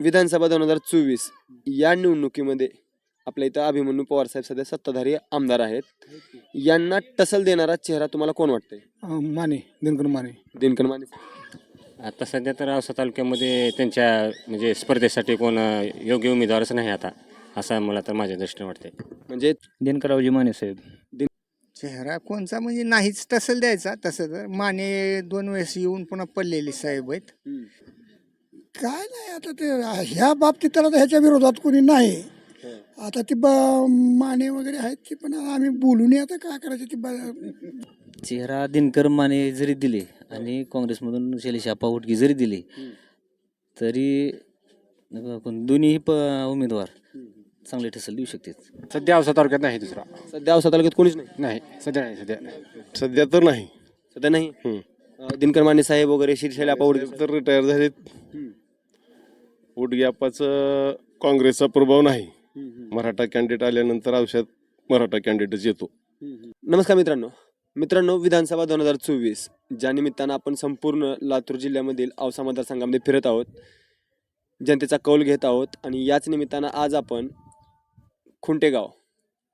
विधानसभा दोन हजार चोवीस या निवडणुकीमध्ये आपल्या इथं अभिमन्यू पवार साहेब सध्या सत्ताधारी आमदार आहेत. यांना टसल देणारा चेहरा तुम्हाला कोण वाटतंय? माने दिनकर माने. दिनकर माने. आता सध्या तर औसा तालुक्यामध्ये त्यांच्या म्हणजे स्पर्धेसाठी कोण अ, योग्य उमेदवारच नाही आता असं मला तर माझ्या दृष्टीने वाटते म्हणजे दिनकरावजी माने साहेब. चेहरा कोणचा? म्हणजे नाहीच तसं द्यायचा. तसं तर माने दोन वेळेस येऊन पुन्हा पडलेले साहेब आहेत. काय नाही आता ते ह्या बाबतीत तर आता ह्याच्या विरोधात कोणी नाही. आता ती ब माने वगैरे आहेत ते पण आम्ही बोलून आता काय करायचं ती ब- चेहरा दिनकर माने जरी दिले आणि काँग्रेसमधून शैलेश उटगी जरी दिले तरी कोण- दोन्ही प उमेदवार चांगले ठसल देऊ शकतात. सध्या औसा तालुक्यात नाही दुसरा. सध्या औसा तालुक्यात कोणीच नाही? नाही सध्या नाही सध्या. सध्या तर नाही. सध्या नाही? हम्म. अं, दिनकर माने साहेब वगैरे शिरशैला पावडे तर रिटायर झालेत. उडग्यापाचं काँग्रेसचा प्रभाव नाही. मराठा कॅन्डिडेट आल्यानंतर औषध मराठा कॅन्डिडेटच येतो. नमस्कार मित्रांनो. मित्रांनो विधानसभा दोन हजार चोवीस ज्या निमित्तानं आपण संपूर्ण लातूर जिल्ह्यामधील औसा मतदारसंघामध्ये फिरत आहोत जनतेचा कौल घेत आहोत आणि याच निमित्तानं आज आपण खुंटेगाव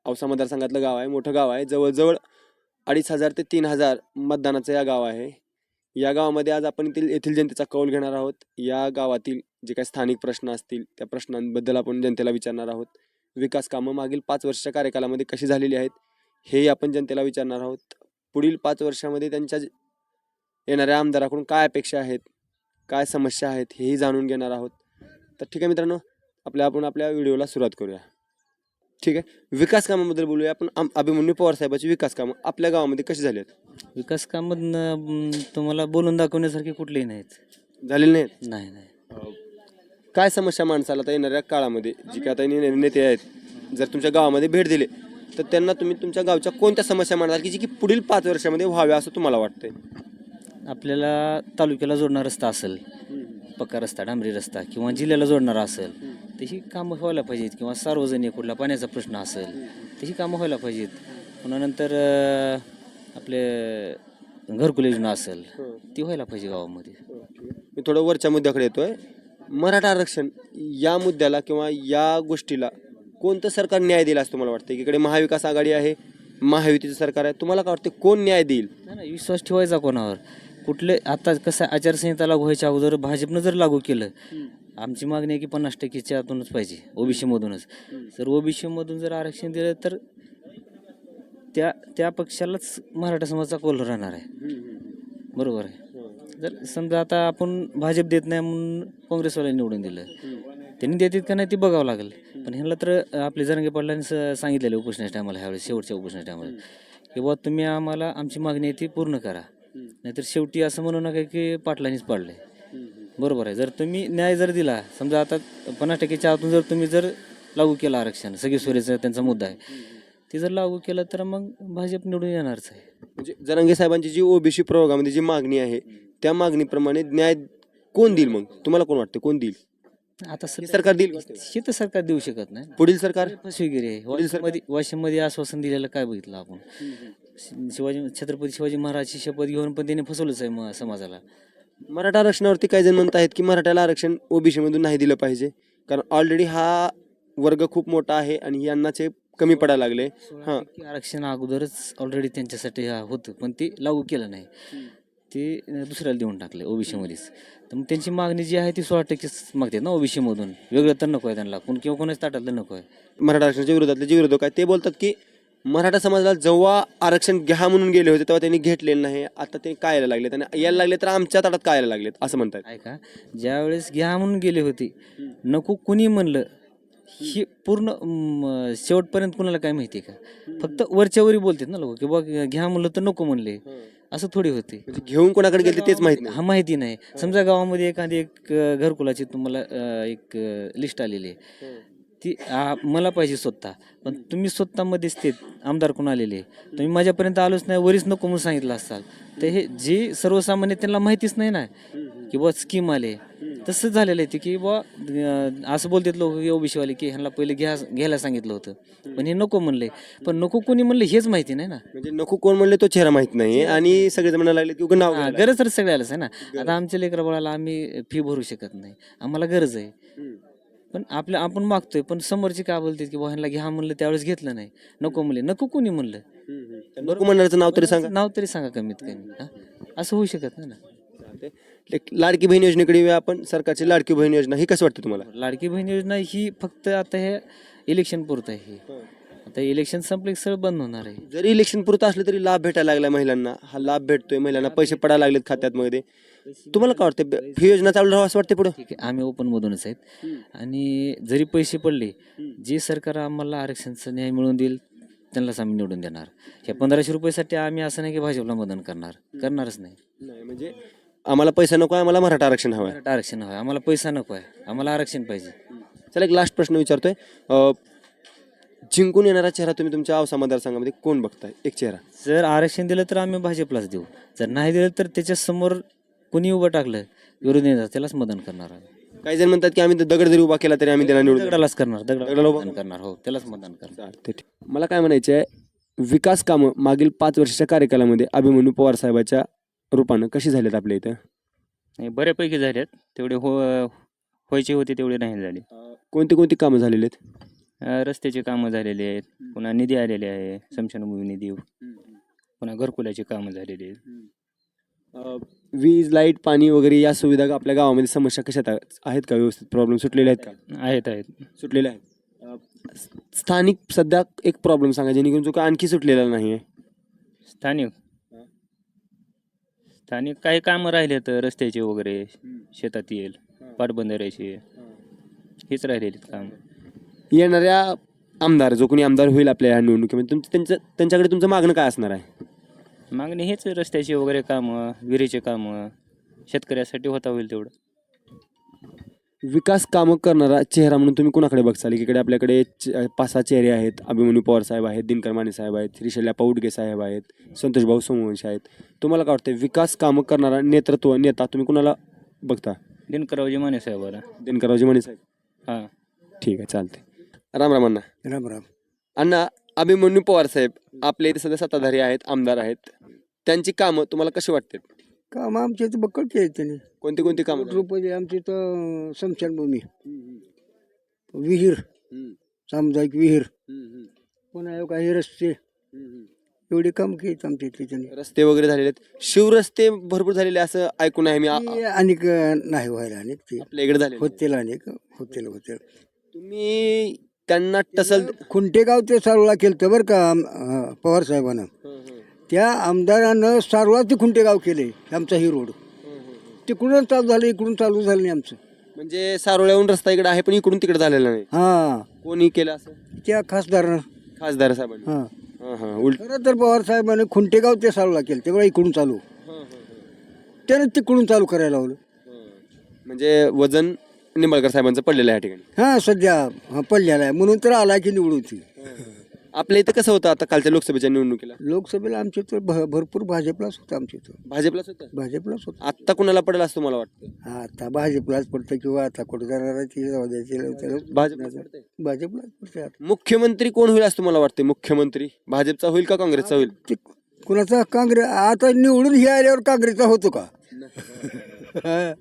औसा मतदारसंघातलं गाव आहे मोठं गाव आहे. जवळजवळ अडीच हजार ते तीन हजार मतदानाचं या गाव आहे. या गावामध्ये आज आपण येथील येथील जनतेचा कौल घेणार आहोत. या गावातील जे काही स्थानिक प्रश्न असतील त्या प्रश्नांबद्दल आपण जनतेला विचारणार आहोत. विकास कामं मागील पाच वर्षाच्या कार्यकालामध्ये कशी झालेली आहेत हेही आपण जनतेला विचारणार आहोत. पुढील पाच वर्षामध्ये त्यांच्या येणाऱ्या आमदाराकडून काय अपेक्षा आहेत काय समस्या आहेत हेही जाणून घेणार आहोत. तर ठीक आहे मित्रांनो आपल्या आपण आपल्या व्हिडिओला सुरुवात करूया. ठीक आहे? विकास कामाबद्दल बोलूया. आपण अभिमन्यू पवार साहेबाची विकास कामं आपल्या गावामध्ये कशी झाली आहेत? विकास कामं तुम्हाला बोलून दाखवण्यासारखे कुठलेही नाहीत. झालेली नाहीत? नाही नाही. काय समस्या माणसाला आता येणाऱ्या काळामध्ये? जी काय आता येणारे नेते आहेत जर तुमच्या गावामध्ये भेट दिले तर त्यांना तुम्ही तुमच्या गावच्या कोणत्या समस्या मांडाल की जी की पुढील पाच वर्षामध्ये व्हाव्या असं तुम्हाला वाटतंय? आपल्याला तालुक्याला जोडणारा रस्ता असेल पक्का रस्ता डांबरी रस्ता किंवा जिल्ह्याला जोडणारा असेल तशी कामं व्हायला पाहिजेत किंवा सार्वजनिक कुठला पाण्याचा प्रश्न असेल तशी कामं व्हायला पाहिजेत. पुन्हा नंतर अं, आपले घरकुल योजना असेल ती व्हायला पाहिजे गावामध्ये. मी थोडं वरच्या मुद्द्याकडे येतोय. मराठा आरक्षण या मुद्द्याला किंवा या गोष्टीला कोणतं सरकार न्याय देईल असं तुम्हाला वाटतं? इकडे महाविकास आघाडी आहे महायुतीचं सरकार आहे. तुम्हाला काय वाटतं कोण न्याय देईल? नाही विश्वास ठेवायचा कोणावर? कुठले आता कसं आचारसंहिता लागू व्हायच्या अगोदर भाजपनं जर लागू केलं आमची मागणी आहे की पन्नास टक्केच्या आतूनच पाहिजे ओबीसी मधूनच जर ओबीसी मधून जर आरक्षण दिलं तर त्या त्या पक्षालाच मराठा समाजाचा कोल राहणार आहे. बरोबर आहे. जर समजा आता आपण भाजप देत नाही म्हणून काँग्रेसवाल्यांनी निवडून दिलं. त्यांनी देतात का नाही ते बघावं लागेल. पण ह्यांना तर आपले जरंगे पाटलांनी स- सांगितलेलं उपोषणाच्या टायमाला ह्यावेळेस शेवटच्या उपोषणाच्या टायमाला की बाबा तुम्ही आम्हाला आमची मागणी आहे ती पूर्ण करा. नाहीतर शेवटी असं म्हणू नका की पाटलांनीच पाडलं बरोबर आहे. जर तुम्ही न्याय जर दिला समजा आता पन्नास टक्केच्या आतून जर तुम्ही जर लागू केलं आरक्षण सगळी सोयीचा त्यांचा मुद्दा आहे. ते जर लागू केलं तर मग भाजप निवडून येणारच आहे. म्हणजे जरांगे साहेबांची जी ओबीसी प्रयोगामध्ये जी मागणी आहे त्या मागणीप्रमाणे न्याय कोण देईल मग? तुम्हाला कोण वाटतं? कोण देईल? आता हे सध्या सरकार देईल का? तर सरकार देऊ शकत नाही. पुढील सरकार? फसवेगिरी आहे. वाशिममध्ये वाशिममध्ये आश्वासन दिलेलं काय बघितलं आपण? शि- शिवाजी छत्रपती शिवाजी महाराजची शपथ घेऊन पण त्याने फसवलंच आहे म- समाजाला. मराठा आरक्षणावरती काही जण म्हणत आहेत की मराठ्याला आरक्षण ओबीसी मधून नाही दिलं पाहिजे. कारण ऑलरेडी हा वर्ग खूप मोठा आहे आणि यांनाचे कमी पडायला लागले. हां आरक्षण अगोदरच ऑलरेडी त्यांच्यासाठी हा होतं. पण ते लागू केलं नाही. ते दुसऱ्याला देऊन टाकले ओबीसी मध्येच तर मग त्यांची मागणी जी आहे ती सोळा टक्केच मागतात ना ओबीसी मधून वेगळं तर नको आहे त्यांना. कोण किंवा कोणाच ताटातलं नको आहे. मराठा आरक्षणाच्या विरोधातले जे विरोधक आहेत ते बोलतात की मराठा समाजाला जेव्हा आरक्षण घ्या म्हणून गेले होते तेव्हा त्यांनी घेतलेलं नाही. आता ते काय यायला लागले त्यांना यायला लागले तर आमच्या ताटात काय यायला लागलेत? असं म्हणतात. ऐका ज्यावेळेस घ्या म्हणून गेले होते नको कुणी म्हणलं ही पूर्ण म, शेवटपर्यंत कुणाला काय माहिती आहे का? फक्त वरच्यावरी बोलतात ना लोक की बघ घ्या म्हणलं तर नको म्हणले. असं थोडी होते. म्हणजे घेऊन कोणाकडे गेले तेच माहीत नाही. हा माहिती नाही. समजा गावामध्ये एखादी एक अ, घरकुलाची तुम्हाला अ, एक लिस्ट आलेली आहे. ती आ, मला पाहिजे स्वतः. पण तुम्ही स्वतःमध्येच ते आमदार कोण आलेले तुम्ही माझ्यापर्यंत आलोच नाही वरीच नको म्हणून सांगितलं असाल. तर हे जे सर्वसामान्य त्यांना माहितीच नाही ना की बा स्कीम आले. तसंच झालेलं आहे ते की बुवा अं, असं बोलतात लोक ओबीसीवाले की ह्यांना पहिले घ्या घ्यायला सांगितलं होतं. पण हे नको म्हणले. पण नको कोणी म्हणले हेच माहिती नाही ना. म्हणजे नको कोण म्हणले तो चेहरा माहीत नाही आणि सगळेजण म्हणायला लागले की नाव हा, घ्यायला. गरज तर सगळ्यालाच आहे ना. आता आमच्या लेकरा बाळाला आम्ही फी भरू शकत नाही. आम्हाला गरज आहे. पण आपल्या आपण मागतोय पण समोरचे काय बोलतात की बुवा ह्यांना घ्या म्हणलं त्यावेळेस घेतलं नाही. नको म्हणले. नको कोणी म्हणलं. हम्म, हम्म. तर नको म्हणणाऱ्याचं नाव तरी सांगा. नाव तरी सांगा कमीत कमी. हा? असं होऊ शकत नाही ना. चालतंय. एक लाडकी बहीण योजनेकडे येऊया आपण. सरकारची लाडकी बहीण योजना ही कसं वाटतं तुम्हाला? लाडकी बहीण योजना ही फक्त आता हे इलेक्शन पुरतं आहे. आता इलेक्शन संपले की सगळं बंद होणार आहे. जरी इलेक्शन पुरतं असलं तरी लाभ भेटायला लागला महिलांना. हा लाभ भेटतोय महिलांना. पैसे पडायला लागलेत खात्यात मध्ये तुम्हाला काय वाटतं? ही योजना चालू राहावं असं वाटतं पुढं? ठीक आहे आम्ही ओपन मधूनच आहेत. आणि जरी पैसे पडले जे सरकार आम्हाला आरक्षणाचा न्याय मिळवून देईल त्यांनाच आम्ही निवडून देणार. या पंधराशे रुपयासाठी आम्ही असं नाही की भाजपला मतदान करणार. करणारच नाही. नाही म्हणजे आम्हाला पैसा नको आहे आम्हाला मराठा आरक्षण हवं आहे. मराठा आरक्षण हवं आम्हाला पैसा नको आहे. आम्हाला आरक्षण पाहिजे. चला एक लास्ट प्रश्न विचारतोय. अं, जिंकून येणारा चेहरा तुम्ही तुमच्या औसा मतदारसंघामध्ये कोण बघताय? एक चेहरा. जर आरक्षण दिलं तर आम्ही भाजपलाच देऊ. जर नाही दिलं तर त्याच्यासमोर कोणी उभं टाकलं विरोधी नेता त्यालाच मतदान करणार आम्ही. काही जण म्हणतात की आम्ही तर दगड जरी उभा केला तरी आम्ही त्याला निवडून. दगडालाच करणार दगडाला दगडाला उभं मतदान करणार. हो त्यालाच मतदान करणार. चालतंय, ठीक. मला काय म्हणायचं आहे विकास कामं मागील पाच वर्षाच्या कार्यकालामध्ये अभिमन्यू पवार साहेबाच्या रूपानं कशी झालीत आपल्या इथं? नाही बऱ्यापैकी झाल्यात. तेवढे हो व्हायचे होते तेवढे नाही झाले. कोणती कोणती कामं झालेली आहेत अं, रस्त्याचे कामं झालेले आहेत. पुन्हा निधी आलेले आहे. स्मशानभूमी निधी. पुन्हा घरकुलाची कामं झालेली आहेत. अं, वीज लाइट पाणी वगैरे या सुविधा आपल्या गावामध्ये समस्या कशात आहेत आहेत का? व्यवस्थित प्रॉब्लेम सुटलेले आहेत का? आहेत आहेत. सुटलेले आहेत. अं, स्थानिक सध्या एक प्रॉब्लेम सांगा जेणेकरून जो काय आणखी सुटलेला नाही आहे स्थानिक? स्थानिक काही कामं राहिले तर रस्त्याचे वगैरे शेतातील पाटबंधाऱ्याचे. हेच राहिलेले काम. येणाऱ्या आमदार जो कोणी आमदार होईल आपल्या या निवडणुकीमध्ये तुमचं त्यांचं त्यांच्याकडे तुमचं मागणं काय असणार आहे? मागणी हेच रस्त्याची वगैरे कामं विहिरीचे कामं शेतकऱ्यासाठी होता होईल तेवढं. विकास कामं करणारा चेहरा म्हणून तुम्ही कुणाकडे बघचाल एकीकडे आपल्याकडे च- पाच सहा चेहरे आहेत अभिमन्यू पवार साहेब आहेत दिनकर माने साहेब आहेत श्रीशैल्या पौडगे साहेब आहेत संतोष भाऊ सोमवंशी आहेत. तुम्हाला काय वाटतं विकास कामं करणारा नेतृत्व नेता तुम्ही कुणाला बघता? दिनकरावजी माने साहेबाला दिनकररावजी माने साहेब. हां. ठीक आहे चालते राम राम अण्णा. राम राम. अण्णा अभिमन्यू पवार साहेब आपले इथे सध्या सत्ताधारी आहेत आमदार आहेत. त्यांची कामं तुम्हाला कशी वाटतात? काम आमच्या इथं बक्कळ केली त्यांनी. कोणती कोणती कामं रुपये आमच्या इथं समशानभूमी विहीर. सामुदायिक विहीर. पुन्हा काही रस्ते. एवढे काम केलीत आमच्या इथले त्यांनी. रस्ते वगैरे झालेले आहेत. शिवरस्ते भरपूर झालेले असं ऐकून आहे मी. आ- ते अनेक नाही व्हायला अनेक ते. आपल्या इकडे झाले होतील अनेक होतील होतील. तुम्ही त्यांना टसल खुंटेगाव ते सारोळा केलं बरं का आम- अं, पवार साहेबानं. त्या आमदारानं सारोळा ते खुंटेगाव केले आमचा ही रोड. तिकडून चालू झालं इकडून चालू झालं नाही आमचं. म्हणजे सारोळ्याहून रस्ता इकडे आहे पण इकडून तिकडे झालेला नाही. हां. कोणी केलं असं? त्या खासदारानं. खासदार साहेबांनी. हां. हां हां उलट. खरं तर पवार साहेबानं खुंटेगाव ते सारोळा केलं तेव्हा इकडून चालू. त्यानं तिकडून चालू करायला लावलं. म्हणजे वजन निंबाळकर साहेबांचं पडलेलं आहे या ठिकाणी. हां सध्या हा पडलेला आहे म्हणून तर आला की निवडून ती. आपल्या इथं कसं होतं आता कालच्या लोकसभेच्या निवडणुकीला? लोकसभेला आमच्या इथं भ- भरपूर भाजपलाच होतं आमच्या इथं. भाजपलाच होतं? भाजपलाच होतं. आत्ता कुणाला पडेल असं मला वाटतं? हा, आता भाजपलाच पडतं किंवा आता कुठं जाणार आहे ते जाऊ द्यायचे त्याला भाजपलाच पडतंय. भाजपलाच पडतं आता. मुख्यमंत्री कोण होईल असं तुम्हाला वाटतं मुख्यमंत्री? भाजपचा होईल का काँग्रेसचा होईल? ते कुणाचा? काँग्रेस आता निवडून हे आल्यावर काँग्रेसचा होतो का? हा.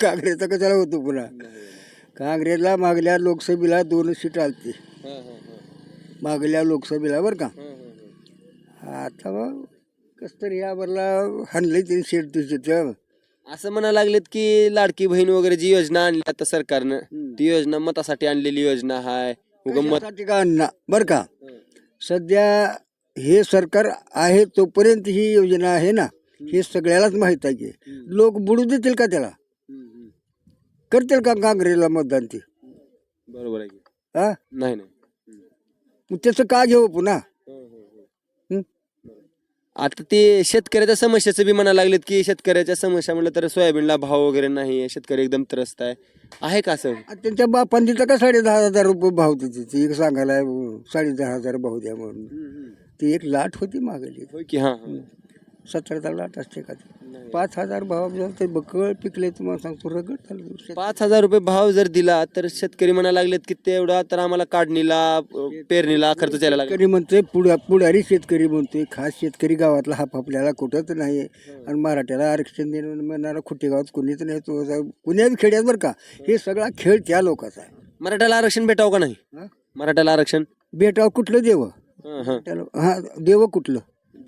काँग्रेसचा कशाला होतो पुन्हा? काँग्रेसला मागल्या लोकसभेला दोन सीट आलती. मागल्या लोकसभेला बरं का? आता मग कस तरी यावरला हाणले त्यांनी सीट तिथं असं म्हणायला लागलेत की लाडकी बहीण वगैरे जी योजना आणली आता सरकारनं ती योजना मतासाठी आणलेली योजना आहे उगम मत कशासाठी का अन्ना बरं का? सध्या हे सरकार आहे तोपर्यंत ही योजना आहे ना हे सगळ्यालाच माहीत आहे की. लोक बुडू देतील का त्याला? करतील का काँग्रेसला मतदान ते? बरोबर आहे की. हा? नाही नाही. मग त्याचं का घेऊ पुन्हा? हं? आता ते शेतकऱ्याच्या समस्याचं बी म्हणायला लागलेत की शेतकऱ्याच्या समस्या म्हणलं तर सोयाबीनला भाव वगैरे नाही आहे शेतकरी एकदम त्रस्त आहे. आहे का असं? आणि त्यांच्या बापांनी तर का साडे दहा हजार रुपये भाव देते ती एक सांगायला साडे दहा हजार भाव द्या म्हणून. ती एक लाट होती मागली. होय की हां हां. सतरा लाट असते का पाच हजार भाव जर ते बकळ पिकले तुम्हाला सांगतो रगड झालं पाच हजार रुपये भाव जर दिला तर शेतकरी म्हणायला लागलेत की तेवढा तर आम्हाला काढणीला पेरणीला खर्च द्यायला लागेल. शेतकरी म्हणतोय पुढा पुढारी शेतकरी म्हणतोय खास शेतकरी गावातला हा आपल्याला कुठंच नाही आणि मराठ्याला आरक्षण देणं म्हणणारा खुट्टे गावात कुणीच नाही तो जा- कुण्या बी खेड्यात बरं का? हे सगळा खेळ त्या लोकांचा आहे. मराठ्याला आरक्षण भेटावं का नाही? मराठ्याला आरक्षण? बेटाव कुठलं देव. त्याला हा देव कुठलं?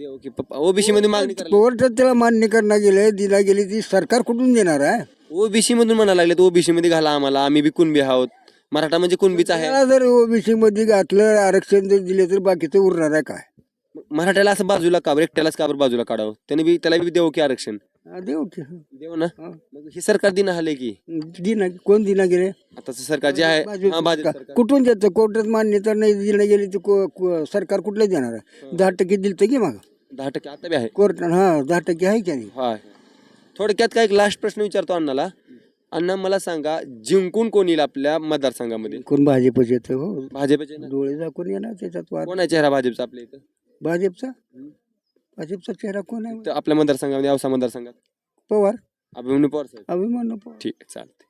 की ओबीसी मध्ये मागणी करा कोर्टात त्याला मान्य करणं गेले दिला गेली ती सरकार कुठून देणार आहे? ओबीसी मधून म्हणायला लागलेत ओबीसी मध्ये घाला आम्हाला आम्ही बी कुणबी आहोत. मराठा म्हणजे कुणबीच आहे. त्याला जर ओबीसी मध्ये घातलं आरक्षण जर दिले तर बाकीचं उरणार आहे काय? मराठ्याला असं बाजूला का बरं? एकट्यालाच का बरं बाजूला काढावं? त्याने बी त्याला बी देऊ की आरक्षण? हा, देऊ की. देऊ ना? हा. मग हे सरकार दिन आले की? दिना कोण दिना गेले? आताचं सरकार जे आहे हा, भाजप सरकार. कुठून देतं? कोर्टात मान्यता नाही दिली गेली तर को- को- सरकार कुठलं देणार आहे? दहा टक्के दिलं की मग? दहा टक्के आता बी आहे. कोर्ट हा दहा टक्के आहे की नाही? हा थोडक्यात काय एक लास्ट प्रश्न विचारतो अण्णाला. अण्णा मला सांगा जिंकून कोण येईल आपल्या मतदारसंघामध्ये? कोण भाजपचे येतं हो? भाजपचे ना? डोळे दाखवून येणार त्याच्यात वाद. कोण आहे चेहरा भाजपचा आपल्या इथं? भाजपचा? भाजपचा चेहरा कोण आहे? आपल्या मतदारसंघामध्ये औसा मतदारसंघात. पवार. अभिमन्यू पवार साहेब. अभिमान पवार. ठीक आहे चालते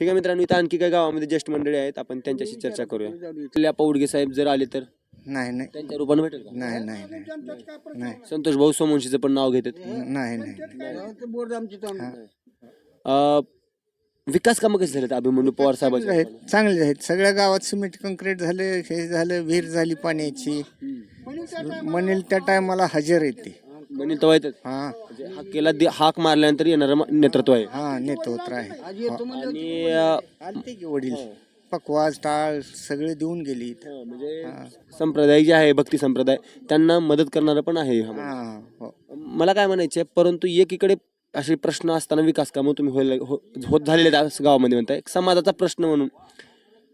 ठीक आहे मित्रांनो इथं आणखी काही गावामध्ये ज्येष्ठ मंडळी आहेत आपण त्यांच्याशी चर्चा करूया. आपल्या पौडगे साहेब जर आले तर? नाही नाही. त्यांच्या रूपाने भेटेल का? नाही नाही नाही. नाही. संतोष भाऊ सोमवंशीचं पण नाव घेतात. नाही नाही. बोर्ड आमची अं, विकास कामं कशी झालेत? अभिमन्यू पवार साहेबांचे. आहेत. चांगले आहेत. सगळ्या गावात सिमेंट कॉन्क्रीट झाले हे झालं विहीर झाली पाण्याची. म्हणेल त्या टायमाला हजर येते. म्हणून तेव्हा येतात. हा. म्हणजे हाकेला दे- हाक मारल्यानंतर येणारं म- नेतृत्व आहे. हा नेतोत्र आहे. आणि अं, आलते की वडील? पकवाज टाळ सगळे देऊन गेली इथं. म्हणजे संप्रदाय जे आहे भक्ती संप्रदाय त्यांना मदत करणारं पण आहे हा माणूस. हा हो. मला काय म्हणायचे परंतु एकीकडे असे प्रश्न असताना विकास कामं तुम्ही व्हायला हो- होत झालेले आहेत असं गावामध्ये म्हणताय. एक समाजाचा प्रश्न म्हणून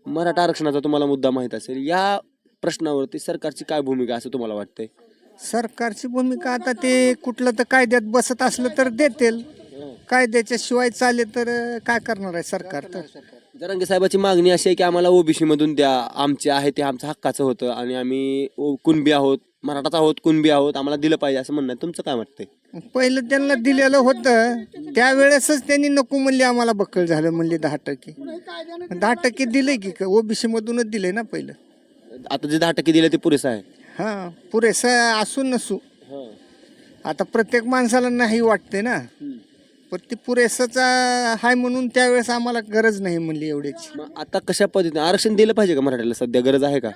मराठा आरक्षणाचा तुम्हाला मुद्दा माहीत असेल या प्रश्नावरती सरकारची काय भूमिका असं तुम्हाला वाटतंय? सरकारची भूमिका आता ते कुठलं तर कायद्यात बसत असलं तर देतील. कायद्याच्या शिवाय चाले तर अं, काय करणार आहे सरकार तर? जरांगे साहेबाची मागणी अशी आहे की आम्हाला ओबीसी मधून द्या. आमचे आहे ते आमचं हक्काचं होतं आणि आम्ही ओ- कुणबी आहोत मराठाच आहोत कुणबी आहोत आम्हाला दिलं पाहिजे असं म्हणणं आहे. तुमचं काय वाटतंय पहिलं त्यांना दिलेलं होतं. त्यावेळेसच त्यांनी नको म्हणले आम्हाला बक्कळ झालं म्हणले दहा टक्के. दहा टक्के दिले की ओबीसी मधूनच दिले ना पहिलं. आता जे दहा टक्के दिले ते पुरेसं आहे. हा पुरेसं असून नसू. आता प्रत्येक माणसाला नाही वाटते ना. पण ते पुरेसंच आहे म्हणून त्यावेळेस आम्हाला गरज नाही म्हणली एवढीच मग आता कशा पद्धतीने? आरक्षण दिलं पाहिजे का मराठ्याला? सध्या गरज आहे का?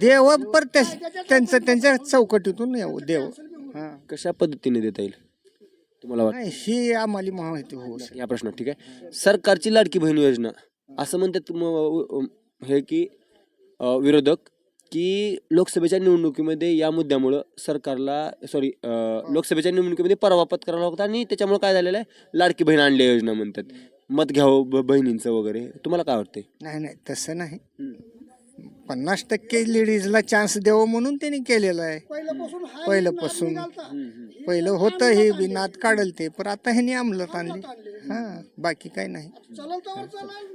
देव पर त्या- त्यांचं त्यांच्या चौकटीतून येऊ देव. हा. कशा पद्धतीने देता येईल? तुम्हाला वाटतं ही आम्हाला माहिती हो या प्रश्नात ठीक आहे? सरकारची लाडकी बहीण योजना असं म्हणतात म- हे की अ, विरोधक की लोकसभेच्या निवडणुकीमध्ये या मुद्द्यामुळं सरकारला सॉरी लोकसभेच्या निवडणुकीमध्ये पराभव करावा लागतो आणि त्याच्यामुळे काय झालेलं आहे? लाडकी बहीण आणली योजना म्हणतात. मत घ्यावं बहिणींचं वगैरे. तुम्हाला काय वाटतंय? नाही नाही तसं नाही. पन्नास टक्के लेडीजला चान्स द्यावं म्हणून त्यांनी केलेलं आहे. पहिल्यापासून पहिलं होतं हे बी नात काढल ते पण आता ह्यानी अंमलात आणली. हा बाकी काही नाही.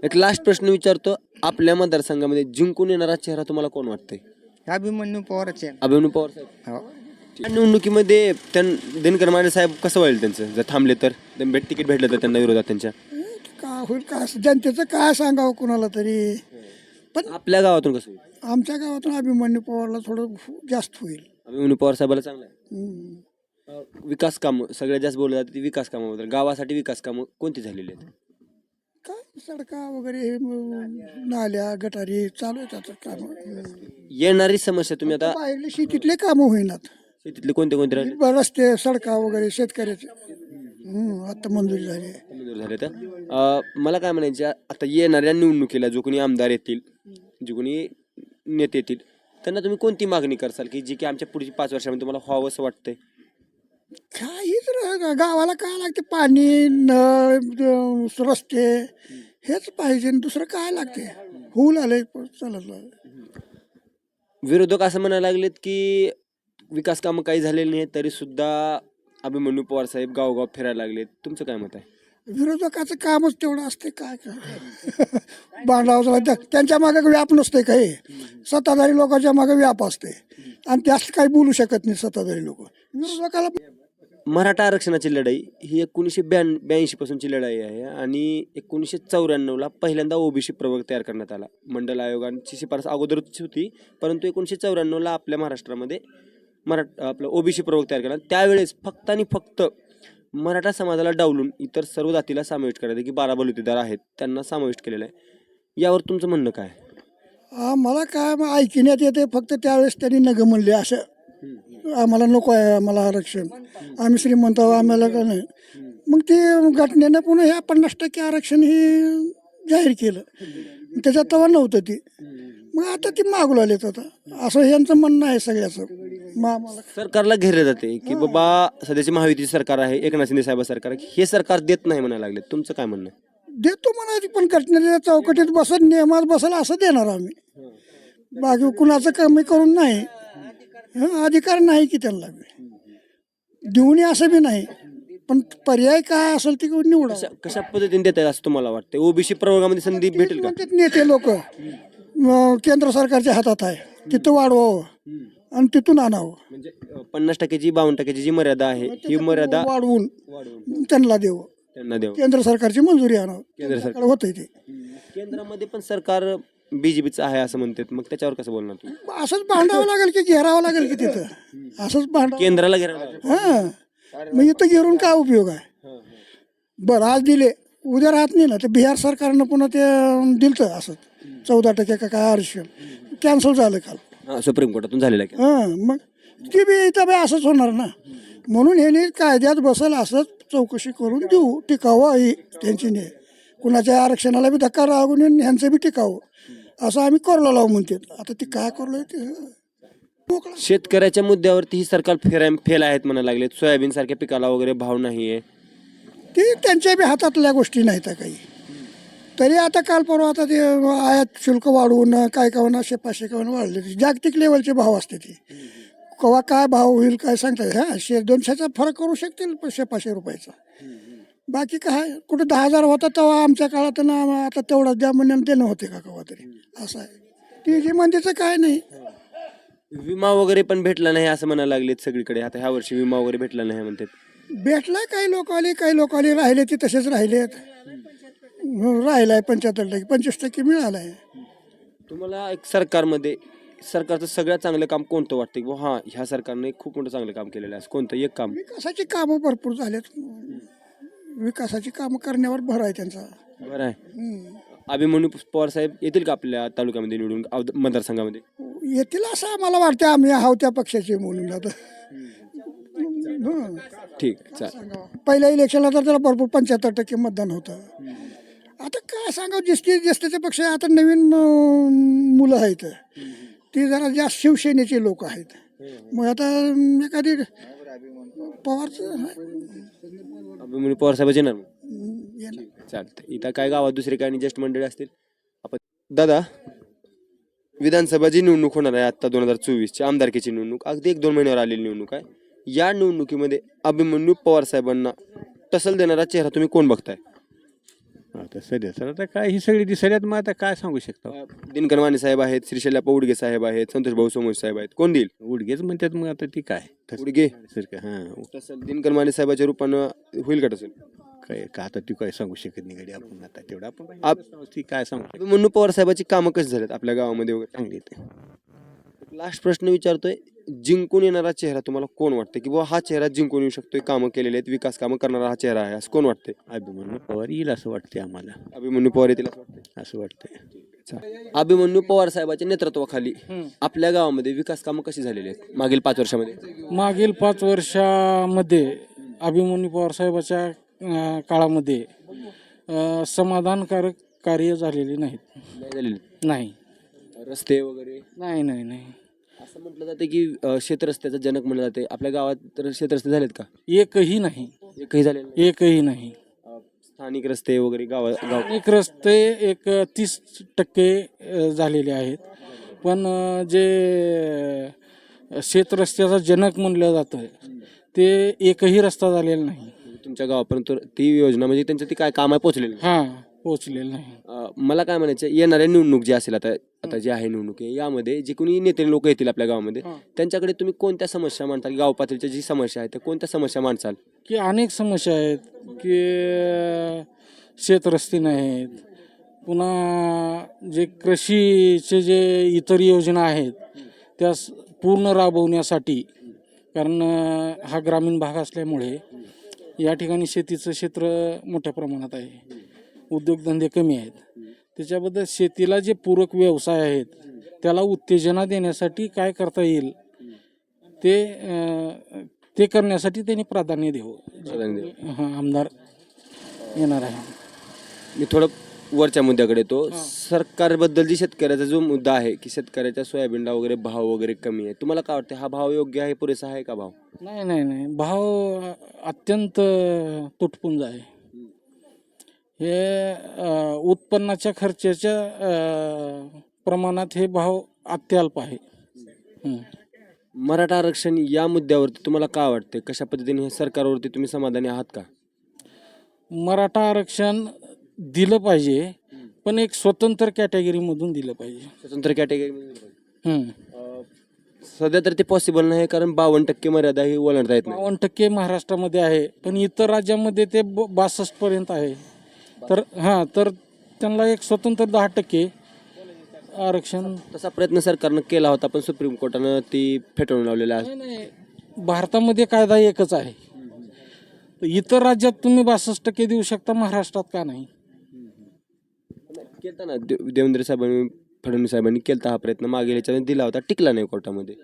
एक लास्ट प्रश्न विचारतो. आपल्या मतदारसंघामध्ये जिंकून येणारा चेहरा तुम्हाला कोण वाटतंय? अभिमन्यू पवारचे अभिमन्यू पवार साहेब. हो. या निवडणुकीमध्ये त्यां दिनकर माने साहेब कसं होईल त्यांचं? जर थांबले तर त्यांना भेट तिकीट भेटलं तर त्यांना विरोधात त्यांच्या? काय होईल काय असं जनतेचं काय सांगावं कुणाला तरी? आपल्या गावातून कसं होईल? आमच्या गावातून अभिमन्यू पवारला थोडं जास्त होईल. अभिमन्यू पवार साहेबाला चांगलं आहे. हम्म. अं, विकास कामं सगळ्यात जास्त बोललं जातं ते विकास कामाबद्दल. गावासाठी विकास कामं कोणती झालेली आहेत? काय सडका वगैरे हे म- नाल्या गटारी चालू आहेत आता कामं. येणारी समस्या तुम्ही आता बाहेरले शेतीतले कामं होईनात. शेतीतले कोणते कोणते राहिले? रस्ते सडका वगैरे शेतकऱ्याचे. हम्म, आता मंजुरी झाली. आहे. मंजूर झाले तर? अं, मला काय म्हणायचं आता येणाऱ्या निवडणुकीला जो कोणी आमदार येतील जे कोणी नेते येतील त्यांना तुम्ही कोणती मागणी करसाल की जी की आमच्या पुढची पाच वर्षामध्ये तुम्हाला व्हावं असं वाटतंय? काहीच गावाला काय लागते? पाणी नळ रस्ते हेच पाहिजे आणि दुसरं काय लागते? होऊन आले चालत विरोधक असं म्हणायला लागलेत की विकास कामं काही झालेली नाही तरी सुद्धा अभिमन्यू पवार साहेब गावगाव फिरायला लागलेत. तुमचं काय मत आहे? विरोधकाचं कामच तेवढं असते काय काय बांधावं म्हणजे त्यांच्या मागे व्याप नसते काही सत्ताधारी लोकांच्या मागे व्याप असते आणि त्यास काही बोलू शकत नाही सत्ताधारी लोक. विरोधकाला मराठा आरक्षणाची लढाई ही एकोणीसशे ब्याण्णव ब्याऐंशी पासूनची लढाई आहे आणि एकोणीसशे चौऱ्याण्णवला पहिल्यांदा ओबीसी प्रवर्ग तयार करण्यात आला. मंडल आयोगांची शिफारस अगोदरच होती परंतु एकोणीसशे चौऱ्याण्णवला आपल्या महाराष्ट्रामध्ये मराठ आपलं ओबीसी प्रवर्ग तयार केला. त्यावेळेस फक्त आणि फक्त मराठा समाजाला डावलून इतर सर्व जातीला समाविष्ट करायचं की बारा बलुतेदार आहेत त्यांना समाविष्ट केलेलं आहे. यावर तुमचं म्हणणं काय? आम्हाला मला काय मग ऐकण्यात येते फक्त त्यावेळेस त्यांनी नग म्हणले असं. आम्हाला नको आहे आम्हाला आरक्षण. आम्ही श्रीमंत आहोत आम्हाला का नाही. मग ते घटनेनं पुन्हा ह्या पन्नास टक्के आरक्षण हे जाहीर केलं. त्याच्यात तेव्हा नव्हतं ती. मग आता ती मागू लागलेत आता. असं यांचं म्हणणं आहे सगळ्याचं. मग आम्हाला सरकारला घेरले जाते की बाबा सध्याची महायुतीचे सरकार आहे एकनाथ शिंदे साहेब सरकार आहे. हे सरकार देत नाही म्हणायला लागले तुमचं काय म्हणणं आहे? देतो म्हणायची पण घटनेच्या चौकटीत बसल नियमात बसल असं देणार आम्ही. बाकी कुणाचं कमी करून नाही. हं, अधिकार नाही की त्यांना. देऊन असं बी नाही. पण पर्याय काय असेल ते निवडा कशा कशा पद्धतीने देत असं तुम्हाला वाटतं ओबीसी प्रवर्गामध्ये संधी भेटेल का? म्हणतात नेते लोक? केंद्र सरकारच्या हातात आहे. तिथं वाढवावं आणि तिथून आणावं. म्हणजे अं, पन्नास टक्क्याची बावन्न टक्क्याची जी मर्यादा आहे ही मर्यादा वाढवून वाढवून त्यांना देऊ त्यांना देऊ केंद्र सरकारची मंजुरी आणावं. केंद्र सरकार होतंय ते. केंद्रामध्ये पण सरकार बीजेपीचं आहे असं म्हणतात. मग त्याच्यावर कसं बोलणार तुम्ही असंच भांडावं लागेल की घेरावं लागेल की तिथं? असंच भांडावं केंद्राला घेणार हा. मग इथं घेऊन काय उपयोग आहे? बरं आज दिले. उद्या राहत नाही ना ते बिहार सरकारनं पुन्हा ते अं, दिलतं असं. चौदा टक्के का काय आरक्षण? कॅन्सल झालं काल. हा, सुप्रीम कोर्टातून झालेला आहे हां मग ते बी इथं बी असंच होणार ना. म्हणून ह्याने कायद्यात बसल असंच चौकशी करून देऊ टिकावं ही त्यांची ने कुणाच्या आरक्षणाला बी धक्का लागून आणि ह्यांचं बी टिकावं. असं आम्ही करलो लावू म्हणतात आता ते काय करलोय ते? मोकळं. शेतकऱ्याच्या मुद्द्यावरती ही सरकार फेर फेल आहेत म्हणायला लागले सोयाबीन सारख्या पिकाला वगैरे भाव नाहीये. ते त्यांच्या बी हातातल्या गोष्टी नाहीत काही? तरी आता काल परवा आता ते आयात शुल्क वाढवून काय का होणार शे पाचशे का होणार वाढले. जागतिक लेवलचे भाव असते ते. केव्हा काय भाव होईल काय सांगता येईल हा शे दोनशेचा फरक करू शकतील शे पाचशे रुपयाचा. बाकी काय कुठं दहा हजार होता तेव्हा आमच्या काळात ना आता तेवढा द्या म्हणून देणं होते का केव्हा तरी. असं आहे. ती जी म्हणतेचं काय नाही. विमा वगैरे पण भेटला नाही असं म्हणायला लागलेत सगळीकडे. आता ह्या वर्षी विमा वगैरे भेटला नाही म्हणतात. भेटला काही लोक आले काही लोक आले राहिले ते तसेच राहिलेत. राहिलाय पंच्याहत्तर टक्के पंचवीस टक्के मिळालाय. तुम्हाला एक सरकारमध्ये सरकारचं सगळ्यात चांगलं काम कोणतं वाटतं की हा ह्या सरकारने खूप मोठं चांगलं काम केलेलं आहे. कोणतं? एक काम. विकासाची कामं भरपूर झालेत. विकासाची कामं करण्यावर भर आहे त्यांचा. बरं आहे. हम्म. अभिमन्यू पवार साहेब येतील का आपल्या तालुक्यामध्ये निवडून औद- मतदारसंघामध्ये? येतील असं आम्हाला वाटतं आम्ही आहोत त्या पक्षाचे म्हणून. आता हं. ठीक आहे चालेल पहिल्या इलेक्शनला तर त्याला भरपूर पंच्याहत्तर टक्के मतदान होतं. आता काय सांगावं जिस्ती पक्ष आता नवीन मुलं आहेत. ती जरा जास्त शिवसेनेचे लोक आहेत. मग आता एखादी पवारचं अभिमन्यू पवार साहेब येणार मग? येणार. चालतं इथं काय गावात दुसरे काय ज्येष्ठ मंडळी असतील. आपण दादा विधानसभाची निवडणूक होणार आहे आता दोन हजार चोवीसची आमदारकीची निवडणूक अगदी एक दोन महिन्यावर आलेली निवडणूक आहे. या निवडणुकीमध्ये अभिमन्यू पवार साहेबांना टसल देणारा चेहरा तुम्ही कोण बघताय? आता सध्या तर आता काय ही सगळी दिसायल्यात मग आता काय सांगू शकतो? दिनकर माने साहेब आहेत श्रीशैल्यप्पा उडगे साहेब आहेत संतोष भाऊ सोमोश साहेब आहेत. कोण देईल? उडगेच म्हणतात मग आता ती काय? तसं- उडगे. सारखं हां. टसल दिनकर माने साहेबाच्या रूपानं होईल का टसल काय का आता ती काय सांगू शकत नाही गडी आपण आता? तेवढं आपण आप- ती काय सांगू शकतो पवार साहेबाची कामं कशी झालीत आपल्या गावामध्ये वगैरे? चांगली लास्ट प्रश्न विचारतोय. जिंकून येणारा चेहरा तुम्हाला कोण वाटतं की बुवा हा चेहरा जिंकून येऊ शकतोय कामं केलेले आहेत विकास कामं करणारा हा चेहरा आहे असं कोण वाटतंय? अभिमन्यू पवार येईल असं वाटते आम्हाला. अभिमन्यू पवार येतील असं वाटतंय? असं वाटतंय. अभिमन्यू पवार साहेबाच्या नेतृत्वाखाली आपल्या गावामध्ये विकास कामं कशी झालेली आहेत? मागील पाच वर्षामध्ये. मागील पाच वर्षामध्ये अभिमन्यू पवार साहेबाच्या अं, काळामध्ये अं, समाधानकारक कार्य झालेली नाहीत. नाही झालेली. नाही. रस्ते वगैरे? नाही नाही नाही. असं म्हटलं जातं की शेतरस्त्याचं जनक म्हणलं जाते. आपल्या गावात तर शेतरस्ते झालेत का? एकही नाही. एकही झालेलं नाही. एकही नाही. अं, स्थानिक रस्ते वगैरे गाव गाव अनेक रस्ते एक तीस टक्के अं, झालेले आहेत. पण अं, जे अं, शेतरस्त्याचा जनक म्हणलं जातं ते एकही रस्ता झालेला नाही. तुमच्या गावापर्यंत ती योजना म्हणजे त्यांचं ती काय काम आहे पोहोचलेली? हां. पोहोचलेलं नाही. अ, मला काय म्हणायचं येणाऱ्या निवडणूक जी असेल आता आता जी आहे निवडणूक आहे यामध्ये जे कोणी नेते लोक येतील आपल्या गावामध्ये हां. त्यांच्याकडे तुम्ही कोणत्या समस्या मांडताल? गाव पातळीच्या जी समस्या आहेत त्या कोणत्या समस्या मांडसाल की अनेक समस्या आहेत की अं, शेतरस्ते नाहीत पुन्हा जे कृषीचे जे इतर योजना आहेत त्या स- पूर्ण राबवण्यासाठी कारण अं, हा ग्रामीण भाग असल्यामुळे या ठिकाणी शेतीचं क्षेत्र मोठ्या प्रमाणात आहे. उद्योगधंदे कमी आहेत. त्याच्याबद्दल शेतीला जे पूरक व्यवसाय आहेत त्याला उत्तेजना देण्यासाठी काय करता येईल ते अं, ते करण्यासाठी त्यांनी प्राधान्य द्यावं. हा आमदार येणार आहे. मी थोडं वरच्या मुद्द्याकडे येतो. सरकारबद्दल जी शेतकऱ्याचा जो मुद्दा आहे की शेतकऱ्याच्या सोयाबीनला वगैरे भाव वगैरे कमी आहे तुम्हाला काय वाटतं हा भाव योग्य आहे पुरेसा आहे का भाव? नाही नाही नाही. भाव अत्यंत तुटपुंज आहे. हे उत्पन्नाच्या खर्चाच्या प्रमाणात हे भाव अत्यल्प आहे. मराठा आरक्षण या मुद्द्यावरती तुम्हाला काय वाटते कशा पद्धतीने हे सरकारवरती तुम्ही समाधानी आहात का? मराठा आरक्षण दिलं पाहिजे पण एक स्वतंत्र कॅटेगरीमधून दिलं पाहिजे. स्वतंत्र कॅटेगरी. सध्या तर ते पॉसिबल नाही कारण बावन्न टक्के मर्यादा ही ओलांडता येत नाही. बावन्न टक्के महाराष्ट्रामध्ये आहे पण इतर राज्यामध्ये ते बासष्ट पर्यंत आहे. तर हां तर त्यांना एक स्वतंत्र दहा टक्के आरक्षण तसा प्रयत्न सरकारनं केला होता पण सुप्रीम कोर्टानं ती फेटाळून लावलेला आहे. नाही नाही भारतामध्ये कायदा एकच आहे. तर इतर राज्यात तुम्ही बासष्ट टक्के देऊ शकता महाराष्ट्रात का नाही? केलता ना दे- देवेंद्र साहेबांनी फडणवीस साहेबांनी केलता हा प्रयत्न मागे ह्याच्याने दिला होता टिकला नाही कोर्टामध्ये.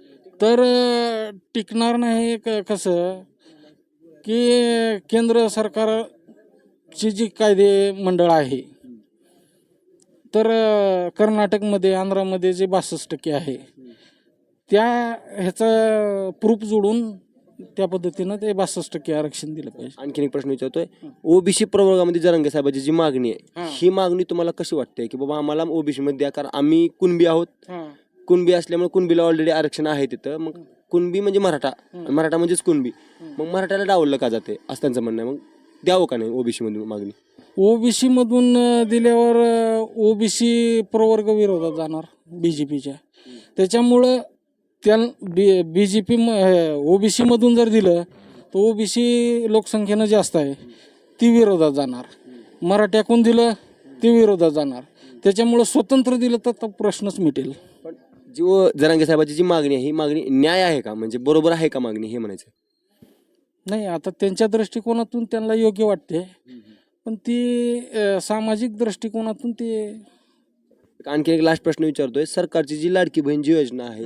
तर अं, टिकणार नाही क- कसं? की केंद्र सरकारची जी कायदे मंडळ आहे तर कर्नाटकमध्ये आंध्रामध्ये जे बासष्ट टक्के आहे त्या ह्याचा प्रूफ जोडून त्या पद्धतीनं ते बासष्ट टक्के आरक्षण दिलं पाहिजे. आणखीन एक प्रश्न विचारतोय. ओबीसी प्रवर्गामध्ये जरांगे साहेबाची जी मागणी आहे हां. मागणी तुम्हाला कशी वाटते? की बाबा आम्हाला ओबीसी मध्ये द्या कारण आम्ही कुणबी आहोत. कुणबी असल्यामुळे कुणबीला ऑलरेडी आरक्षण आहे तिथं. मग कुणबी म्हणजे मराठा. मराठा म्हणजेच कुणबी. मग मराठ्याला डावललं का जाते? असं त्यांचं म्हणणं आहे. मग द्यावं का नाही ओबीसी मधून मागणी? ओबीसी मधून दिल्यावर ओबीसी प्रवर्ग विरोधात जाणार बी जे पीच्या त्याच्यामुळं त्या बी बी जे पी ओबीसी मधून जर दिलं तर ओबीसी लोकसंख्येनं जास्त आहे ती विरोधात जाणार. मराठ्याकून दिलं ती विरोधात जाणार. त्याच्यामुळं स्वतंत्र दिलं तर तो प्रश्नच मिटेल. पण जी जरांगे साहेबाची जी मागणी आहे ही मागणी न्याय आहे का? म्हणजे बरोबर आहे का मागणी हे म्हणायचं? नाही आता त्यांच्या दृष्टिकोनातून त्यांना योग्य वाटते पण ती अ, सामाजिक दृष्टिकोनातून ते आणखी एक लास्ट प्रश्न विचारतोय. सरकारची जी लाडकी बहीण जी योजना आहे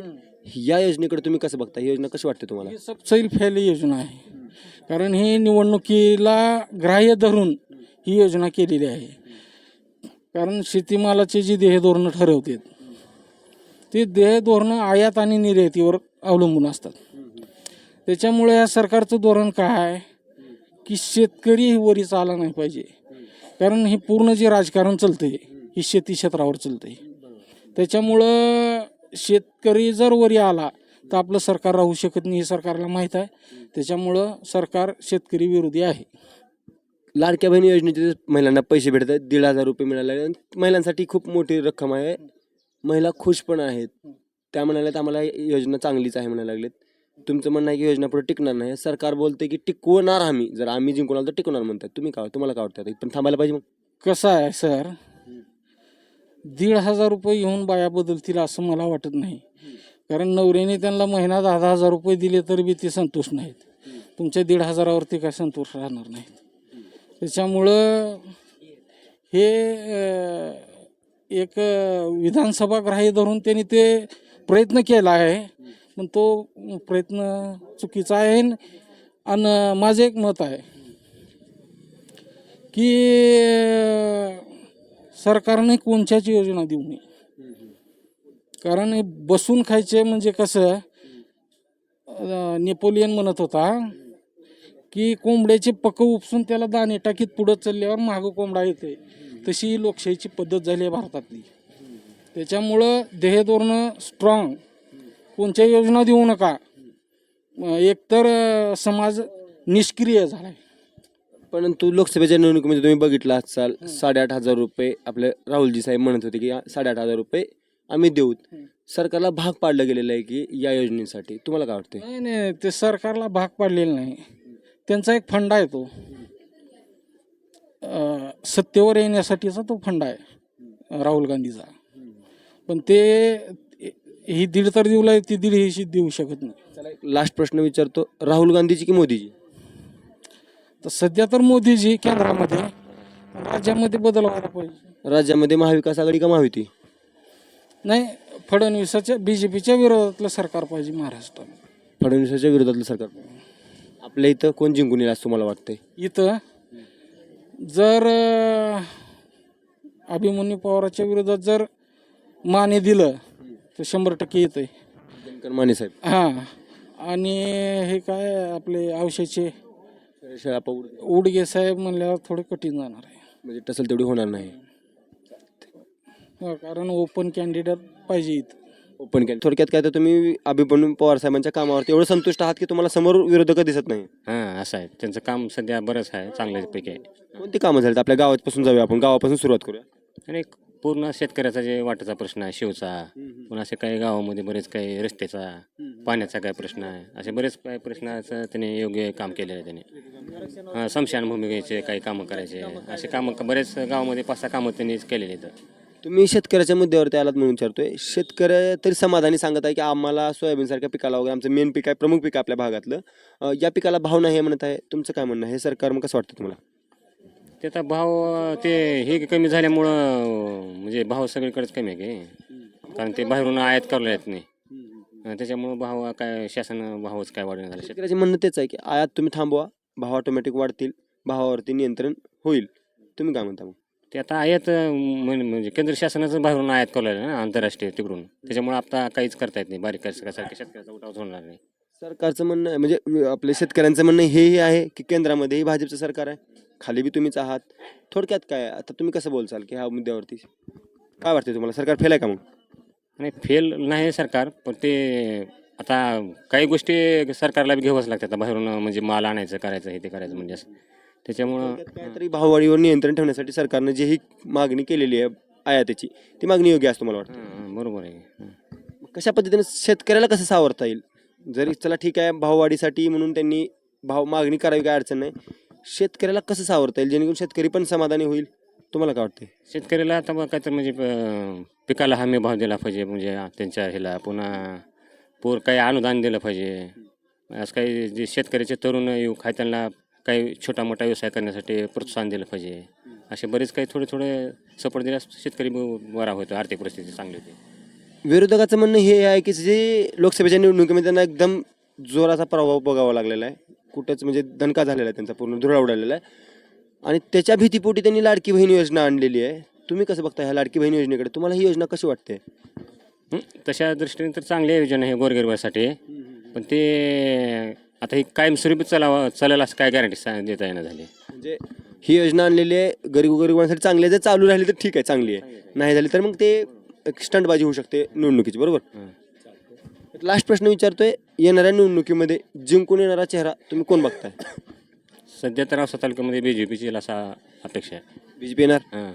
या योजनेकडे तुम्ही कसं बघता? ही योजना कशी वाटते तुम्हाला? ही सबसैल फैल योजना आहे. कारण ही निवडणुकीला ग्राह्य धरून ही योजना केलेली आहे. कारण शेतीमालाची जी देह धोरणं ठरवतात ती देह धोरणं आयात आणि निर्यातीवर अवलंबून असतात. त्याच्यामुळे या सरकारचं धोरण काय आहे? की शेतकरी वरीच आला नाही पाहिजे. कारण हे पूर्ण जे राजकारण चालतंय ही शेती क्षेत्रावर चालतंय. त्याच्यामुळं शेतकरी जर वरी आला तर आपलं सरकार राहू शकत नाही हे सरकारला माहीत आहे. त्याच्यामुळं सरकार शेतकरी विरोधी आहे. लाडक्या बहिणी योजनेचे महिलांना पैसे भेटत आहेत दीड हजार रुपये मिळाले. आणि महिलांसाठी खूप मोठी रक्कम आहे. महिला खुश पण आहेत. त्या म्हणाल्यात आम्हाला योजना चांगलीच आहे म्हणायला लागलेत. तुमचं म्हणणं आहे की योजना पुढे टिकणार नाही. सरकार बोलते की टिकवणार आम्ही. जर आम्ही जिंकून आलो तर टिकवणार म्हणतात. तुम्ही काय तुम्हाला काय वाटतं? पण थांबायला पाहिजे मग. कसं आहे सर? दीड हजार रुपये घेऊन बाया बदलतील असं मला वाटत नाही. कारण नवऱ्याने त्यांना महिना दहा दहा हजार रुपये दिले तर बी ते संतोष नाहीत. तुमच्या दीड हजारावरती काय संतोष राहणार नाहीत. त्याच्यामुळं हे एक अं, विधानसभा ग्राह्य धरून त्यांनी ते प्रयत्न केला आहे. पण तो प्रयत्न चुकीचा आहे आणि माझं एक मत आहे की सरकारने कोणच्याच योजना देऊ नये. कारण बसून खायचे म्हणजे कसं नेपोलियन म्हणत होता की कोंबड्याचे पक उपसून त्याला दाणे टाकीत पुढं चालल्यावर मागं कोंबडा येते. तशी लोकशाहीची पद्धत झाली आहे भारतातली. त्याच्यामुळं देह स्ट्रॉंग कोणत्या योजना देऊ नका. एकतर समाज निष्क्रिय झाला आहे परंतु लोकसभेच्या निवडणुकीमध्ये तुम्ही बघितलं असाल साडेआठ हजार रुपये आपले राहुलजी साहेब म्हणत होते की साडेआठ हजार रुपये आम्ही देऊ सरकारला भाग पाडलं गेलेलं आहे की या योजनेसाठी. तुम्हाला काय वाटतंय? नाही नाही ते सरकारला भाग पाडलेला नाही. त्यांचा एक फंड आहे तो. सत्तेवर येण्यासाठीचा तो फंड आहे राहुल गांधीचा. पण ते ही दीड तर देऊ लागेल ती दीड ही देऊ शकत नाही. चला लास्ट प्रश्न विचारतो. राहुल गांधीची की मोदीजी? तर सध्या तर मोदीजी केंद्रामध्ये राज्यामध्ये बदल व्हायला पाहिजे. राज्यामध्ये महाविकास आघाडी का महायुती? नाही फडणवीसाच्या बी जे पीच्या विरोधातलं सरकार पाहिजे महाराष्ट्रात फडणवीसाच्या विरोधातलं सरकार आपल्या इथं कोण जिंकून येईल असं तुम्हाला वाटतंय? इथं जर अं, अभिमन्यू पवाराच्या विरोधात जर माने दिलं तर शंभर टक्के येतंय. दिनकर माने साहेब. हां. आणि हे काय आपले उड- उडगे. साहेब म्हणल्यावर थोडं कठीण जाणार आहे. म्हणजे टसल तेवढी होणार नाही. हो, कारण ओपन कॅन्डिडेट पाहिजे इथं. ओपन केलं थोडक्यात काय तर तुम्ही अभिमन्यू पवार साहेबांच्या कामावरती एवढं संतुष्ट आहात की तुम्हाला समोर विरोधक दिसत नाही? हां असं आहे. त्यांचं काम सध्या बरंच आहे चांगल्यापैकी आहे. कोणती कामं झालीत? आपल्या गावापासून जाऊया आपण. गावापासून सुरुवात करूया. आणि एक पूर्ण शेतकऱ्याचा जे वाटाचा प्रश्न आहे शिवचा पुन्हा असे काही गावामध्ये बरेच काही रस्त्याचा पाण्याचा काय प्रश्न आहे असे बरेच काही प्रश्नाचं त्याने योग्य काम केलेलं आहे त्याने. हां घ्यायचे काही कामं करायचे असे कामं बरेच गावामध्ये पाच सहा कामं त्यांनी केलेली आहेत. तुम्ही शेतकऱ्याच्या मुद्द्यावरती आलात म्हणून विचारतोय. शेतकरी तरी समाधानी सांगत आहे की आम्हाला सोयाबीनसारख्या पिकाला वगैरे आमचं मेन पीक आहे प्रमुख पीक आहे आपल्या भागातलं. या पिकाला भाव नाही म्हणत आहे तुमचं काय म्हणणं आहे? हे सरकार मग कसं वाटतं तुम्हाला? त्याचा भाव ते हे कमी झाल्यामुळं म्हणजे भाव सगळीकडेच कमी आहे की. कारण ते बाहेरून आयात करले आहेत नाही. त्याच्यामुळं भाव काय शासन भावच काय वाढवण्यात झाले शेतकऱ्याचे म्हणणं तेच आहे की आयात तुम्ही थांबवा भाव ऑटोमॅटिक वाढतील भावावरती नियंत्रण होईल. तुम्ही काय म्हणता मग? ते आता आयात म्हणजे केंद्र शासनाचं बाहेरून आयात करलेलं आहे ना आंतरराष्ट्रीय तिकडून. त्याच्यामुळे आता काहीच करता येत नाही बारीक सारख्या शेतकऱ्याचा उठाव होणार नाही. सरकारचं म्हणणं म्हणजे आपल्या शेतकऱ्यांचं म्हणणं हेही आहे की केंद्रामध्येही भाजपचं सरकार आहे. खाली बी तुम्हीच आहात. थोडक्यात काय? आता तुम्ही कसं बोलचाल की ह्या मुद्द्यावरती? काय वाटते तुम्हाला? सरकार फेल आहे का मग? आणि फेल नाही सरकार पण ते आता काही गोष्टी सरकारला बी घ्यावंच लागतात. आता बाहेरून म्हणजे माल आणायचं करायचं हे ते करायचं म्हणजे असं. त्याच्यामुळं काहीतरी भाववाढीवर नियंत्रण ठेवण्यासाठी सरकारनं जी ही मागणी केलेली आहे आयातीची ती मागणी योग्य असं तुम्हाला वाटतं? हां, बरोबर आहे. हां. कशा पद्धतीने शेतकऱ्याला कसं सावरता येईल? जरी चला ठीक आहे भाववाढीसाठी म्हणून त्यांनी भाव मागणी करावी काय अडचण नाही. शेतकऱ्याला कसं सावरता येईल? जेणेकरून शेतकरी पण समाधानी होईल? तुम्हाला काय वाटते शेतकऱ्याला आता बघ काय तर म्हणजे अं, पिकाला हमी भाव दिला पाहिजे म्हणजे त्यांच्या ह्याला पुन्हा पूर काही अनुदान दिलं पाहिजे. असं काही जे शेतकऱ्याचे तरुण युवक आहे त्यांना काही छोटा मोठा व्यवसाय करण्यासाठी प्रोत्साहन दिलं पाहिजे. असे बरेच काही थोडे थोडे सपोर्ट दिल्यास शेतकरी ब- बरा होतो आर्थिक परिस्थिती चांगली होती. विरोधकाचं म्हणणं हे आहे की जे लोकसभेच्या निवडणुकीमध्ये त्यांना एकदम जोराचा प्रभाव बघावा लागलेला आहे. कुठंच म्हणजे दणका झालेला आहे त्यांचा पूर्ण धुळा उडालेला आहे. आणि त्याच्या भीतीपोटी त्यांनी लाडकी बहीण योजना आणलेली आहे. तुम्ही कसं बघता ह्या लाडकी बहीण योजनेकडे? तुम्हाला ही योजना कशी वाटते? हं, तशा दृष्टीने तर चांगली योजना आहे गोरगरिबासाठी. पण ते आता ही कायमस्वरूपी चालावं चालेल असं काय गॅरंटी देता येणं झाली? म्हणजे ही योजना आणलेली आहे. गरीब गरिबांसाठी चांगली आहे. जर चालू राहिली तर ठीक आहे चांगली आहे. नाही झाली तर मग ते एक स्टंटबाजी होऊ शकते निवडणुकीची बरोबर. लास्ट प्रश्न विचारतोय येणाऱ्या निवडणुकीमध्ये जिंकून येणारा चेहरा तुम्ही कोण बघताय? सध्या तर औसा तालुक्यामध्ये बी जे पीची असा अपेक्षा आहे. बीजेपी येणार? हां.